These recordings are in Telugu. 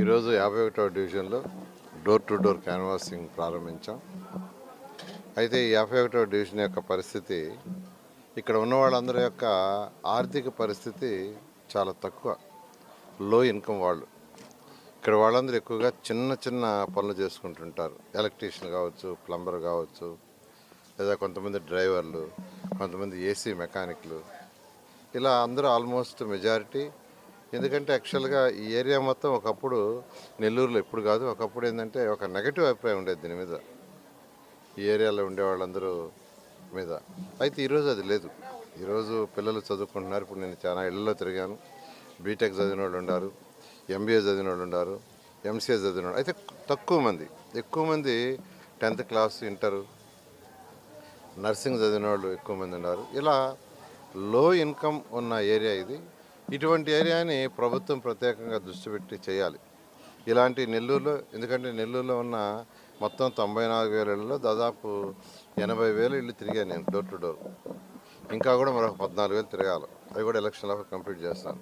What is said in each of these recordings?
ఈరోజు యాభై ఒకటో డివిజన్లో డోర్ టు డోర్ క్యాన్వాసింగ్ ప్రారంభించాం. అయితే ఈ యాభై ఒకటో డివిజన్ యొక్క పరిస్థితి ఇక్కడ ఉన్న వాళ్ళందరి యొక్క ఆర్థిక పరిస్థితి చాలా తక్కువ లో ఇన్కమ్ వాళ్ళు. ఇక్కడ వాళ్ళందరూ ఎక్కువగా చిన్న చిన్న పనులు చేసుకుంటుంటారు. ఎలక్ట్రీషియన్ కావచ్చు ప్లంబర్ కావచ్చు లేదా కొంతమంది డ్రైవర్లు కొంతమంది ఏసీ మెకానిక్లు. ఇలా అందరూ ఆల్మోస్ట్ మెజారిటీ ఎందుకంటే యాక్చువల్గా ఈ ఏరియా మొత్తం ఒకప్పుడు నెల్లూరులో ఇప్పుడు కాదు ఒకప్పుడు ఏంటంటే ఒక నెగటివ్ అభిప్రాయం ఉండేది దీని మీద. ఈ ఏరియాలో ఉండే వాళ్ళందరూ మీద. అయితే ఈరోజు అది లేదు. ఈరోజు పిల్లలు చదువుకుంటున్నారు. ఇప్పుడు నేను చాలా ఇళ్ళలో తిరిగాను. బీటెక్ చదివిన వాళ్ళు ఉన్నారు ఎంబీఏ చదివిన వాళ్ళు ఉన్నారు ఎంసీఏ చదివిన వాళ్ళు. అయితే తక్కువ మంది ఎక్కువ మంది టెన్త్ క్లాస్ ఇంటరు నర్సింగ్ చదివిన వాళ్ళు ఎక్కువ మంది ఉన్నారు. ఇలా లో ఇన్కమ్ ఉన్న ఏరియా ఇది. ఇటువంటి ఏరియాని ప్రభుత్వం ప్రత్యేకంగా దృష్టి పెట్టి చేయాలి. ఇలాంటి నెల్లూరులో ఎందుకంటే నెల్లూరులో ఉన్న మొత్తం తొంభై నాలుగు వేల ఇళ్ళలో దాదాపు ఎనభై వేల ఇళ్ళు తిరిగాను నేను డోర్ టు డోర్. ఇంకా కూడా మరొక పద్నాలుగు వేలు తిరగాలి. అవి కూడా ఎలక్షన్ లోపల కంప్లీట్ చేస్తాను.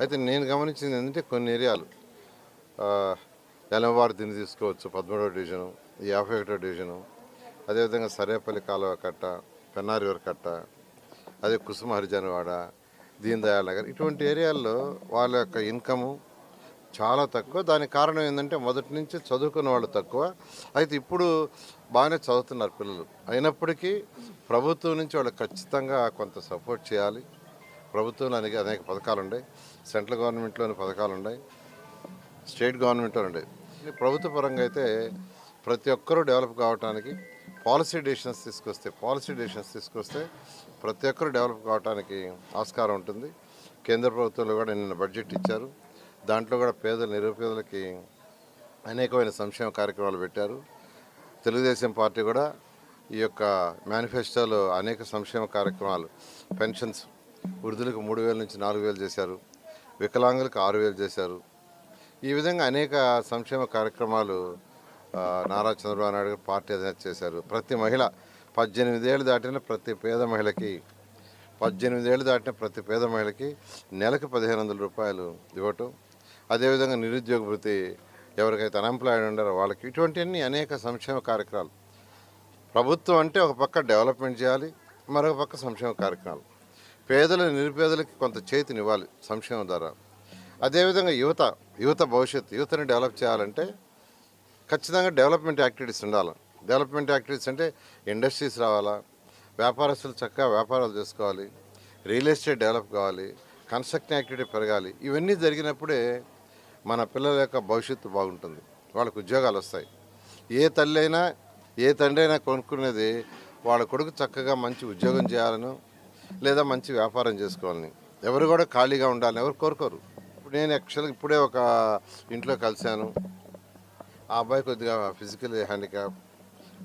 అయితే నేను గమనించింది ఏంటంటే కొన్ని ఏరియాలు ఎలమవారి దీన్ని తీసుకోవచ్చు పదమూడవ డివిజను యాభై ఒకటో డివిజను అదేవిధంగా సరేపల్లి కాలువ కట్ట పెన్నారివర్ కట్ట అదే కుసుమ హరిజనవాడ దీన్ దయాళ్ నగర్ ఇటువంటి ఏరియాల్లో వాళ్ళ యొక్క ఇన్కము చాలా తక్కువ. దానికి కారణం ఏంటంటే మొదటి నుంచి చదువుకున్న వాళ్ళు తక్కువ. అయితే ఇప్పుడు బాగానే చదువుతున్నారు పిల్లలు. అయినప్పటికీ ప్రభుత్వం నుంచి వాళ్ళు ఖచ్చితంగా కొంత సపోర్ట్ చేయాలి. ప్రభుత్వంలో అనేక అనేక పథకాలు ఉన్నాయి. సెంట్రల్ గవర్నమెంట్లోని పథకాలు ఉన్నాయి. స్టేట్ గవర్నమెంట్లో ఉన్నాయి. ప్రభుత్వ పరంగా అయితే ప్రతి ఒక్కరూ డెవలప్ కావడానికి పాలసీ డెసిషన్స్ తీసుకొస్తే పాలసీ డెసిషన్స్ తీసుకొస్తే ప్రతి ఒక్కరు డెవలప్ కావడానికి ఆస్కారం ఉంటుంది. కేంద్ర ప్రభుత్వంలో కూడా నిన్న బడ్జెట్ ఇచ్చారు. దాంట్లో కూడా పేదలు నిరుపేదలకి అనేకమైన సంక్షేమ కార్యక్రమాలు పెట్టారు. తెలుగుదేశం పార్టీ కూడా ఈ యొక్క మేనిఫెస్టోలో అనేక సంక్షేమ కార్యక్రమాలు పెన్షన్స్ వృద్ధులకు మూడు వేల నుంచి నాలుగు వేలు చేశారు. వికలాంగులకు ఆరు వేలు చేశారు. ఈ విధంగా అనేక సంక్షేమ కార్యక్రమాలు నారా చంద్రబాబు నాయుడు గారు పార్టీ అధినేత చేశారు. ప్రతి మహిళ పద్దెనిమిదేళ్ళు దాటిన ప్రతి పేద మహిళకి పద్దెనిమిదేళ్ళు దాటిన ప్రతి పేద మహిళకి నెలకు పదిహేను వందల రూపాయలు ఇవ్వటం అదేవిధంగా నిరుద్యోగ భృతి ఎవరికైతే అన్ఎంప్లాయిడ్ ఉండారో వాళ్ళకి ఇటువంటివన్నీ అనేక సంక్షేమ కార్యక్రమాలు. ప్రభుత్వం అంటే ఒక పక్క డెవలప్మెంట్ చేయాలి మరొక పక్క సంక్షేమ కార్యక్రమాలు. పేదల నిరుపేదలకి కొంత చేతినివ్వాలి సంక్షేమం ద్వారా. అదేవిధంగా యువత యువత భవిష్యత్తు యువతని డెవలప్ చేయాలంటే ఖచ్చితంగా డెవలప్మెంట్ యాక్టివిటీస్ ఉండాలి. డెవలప్మెంట్ యాక్టివిటీస్ అంటే ఇండస్ట్రీస్ రావాలా వ్యాపారస్తులు చక్కగా వ్యాపారాలు చేసుకోవాలి రియల్ ఎస్టేట్ డెవలప్ కావాలి కన్స్ట్రక్షన్ యాక్టివిటీ పెరగాలి. ఇవన్నీ జరిగినప్పుడే మన పిల్లల యొక్క భవిష్యత్తు బాగుంటుంది. వాళ్ళకు ఉద్యోగాలు వస్తాయి. ఏ తల్లి అయినా ఏ తండ్రి అయినా కొనుక్కునేది వాళ్ళ కొడుకు చక్కగా మంచి ఉద్యోగం చేయాలను లేదా మంచి వ్యాపారం చేసుకోవాలని. ఎవరు కూడా ఖాళీగా ఉండాలని ఎవరు కోరుకోరు. ఇప్పుడు నేను యాక్చువల్గా ఇప్పుడే ఒక ఇంట్లో కలిశాను. ఆ అబ్బాయి కొద్దిగా ఫిజికల్ హ్యాండిక్యాప్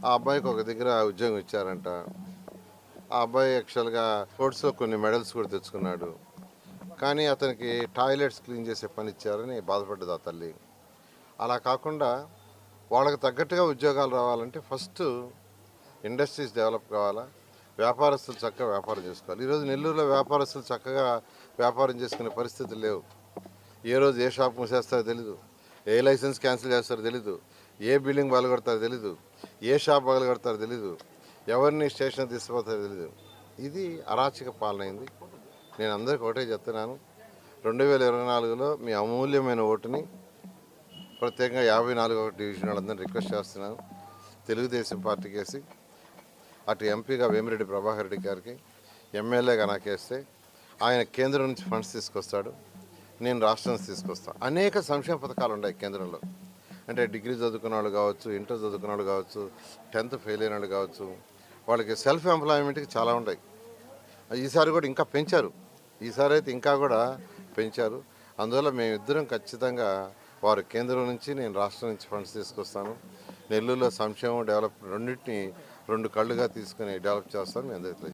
ఆ అబ్బాయికి ఒక దగ్గర ఉద్యోగం ఇచ్చారంట. ఆ అబ్బాయి యాక్చువల్గా స్పోర్ట్స్లో కొన్ని మెడల్స్ కూడా తెచ్చుకున్నాడు. కానీ అతనికి టాయిలెట్స్ క్లీన్ చేసే పని ఇచ్చారని బాధపడ్డది ఆ తల్లి. అలా కాకుండా వాళ్ళకి తగ్గట్టుగా ఉద్యోగాలు రావాలంటే ఫస్ట్ ఇండస్ట్రీస్ డెవలప్ కావాలా వ్యాపారస్తులు చక్కగా వ్యాపారం చేసుకోవాలి. ఈరోజు నెల్లూరులో వ్యాపారస్తులు చక్కగా వ్యాపారం చేసుకునే పరిస్థితులు లేవు. ఏ రోజు ఏ షాప్ మూసేస్తారో తెలీదు. ఏ లైసెన్స్ క్యాన్సిల్ చేస్తారో తెలీదు. ఏ బిల్డింగ్ పగలగొడతారో తెలీదు. ఏ షాప్ పగలగొడతారో తెలీదు. ఎవరిని స్టేషన్ తీసుకుపోతారో తెలీదు. ఇది అరాచక పాలనైంది నేను అందరికి ఒకటే చెప్తున్నాను. రెండు వేల ఇరవై నాలుగులో మీ అమూల్యమైన ఓటుని ప్రత్యేకంగా యాభై నాలుగో డివిజన్ వాళ్ళందరినీ రిక్వెస్ట్ చేస్తున్నాను. తెలుగుదేశం పార్టీకి వేసి అటు ఎంపీగా వేమిరెడ్డి ప్రభాకర్ రెడ్డి గారికి ఎమ్మెల్యేగా నాకేస్తే ఆయన కేంద్రం నుంచి ఫండ్స్ తీసుకొస్తాడు. నేను రాష్ట్రం తీసుకొస్తాను అనేక సంక్షేమ పథకాలు ఉన్నాయి కేంద్రంలో. అంటే డిగ్రీ చదువుకున్న వాళ్ళు కావచ్చు ఇంటర్ చదువుకున్న వాళ్ళు కావచ్చు టెన్త్ ఫెయిల్ అయిన వాళ్ళు కావచ్చు వాళ్ళకి సెల్ఫ్ ఎంప్లాయ్మెంట్కి చాలా ఉన్నాయి ఈసారి కూడా ఇంకా పెంచారు. ఈసారి అయితే ఇంకా కూడా పెంచారు. అందువల్ల మేమిద్దరం ఖచ్చితంగా వారు కేంద్రం నుంచి నేను రాష్ట్రం నుంచి ఫండ్స్ తీసుకొస్తాను. నెల్లూరులో సంక్షేమం డెవలప్ రెండింటిని రెండు కళ్ళుగా తీసుకుని డెవలప్ చేస్తాను. మీ అందరికీ